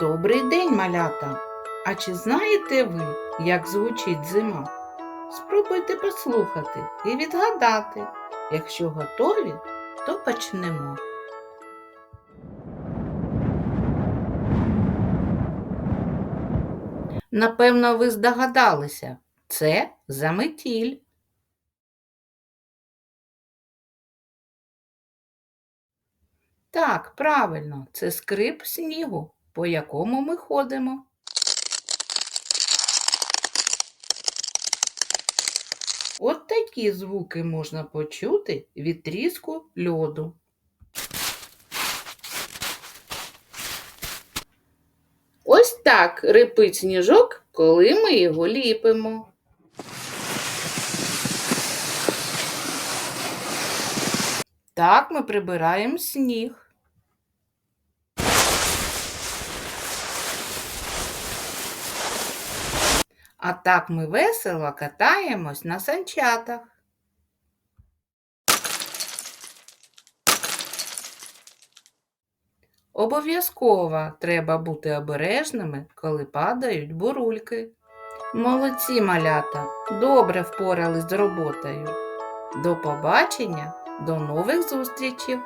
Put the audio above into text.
Добрий день, малята! А чи знаєте ви, як звучить зима? Спробуйте послухати і відгадати. Якщо готові, то почнемо. Напевно, ви здогадалися, це заметіль. Так, правильно, це скрип снігу, по якому ми ходимо. От такі звуки можна почути від тріску льоду. Ось так рипить сніжок, коли ми його ліпимо. Так ми прибираємо сніг. А так ми весело катаємось на санчатах. Обов'язково треба бути обережними, коли падають бурульки. Молодці малята, добре впорались з роботою. До побачення, до нових зустрічей!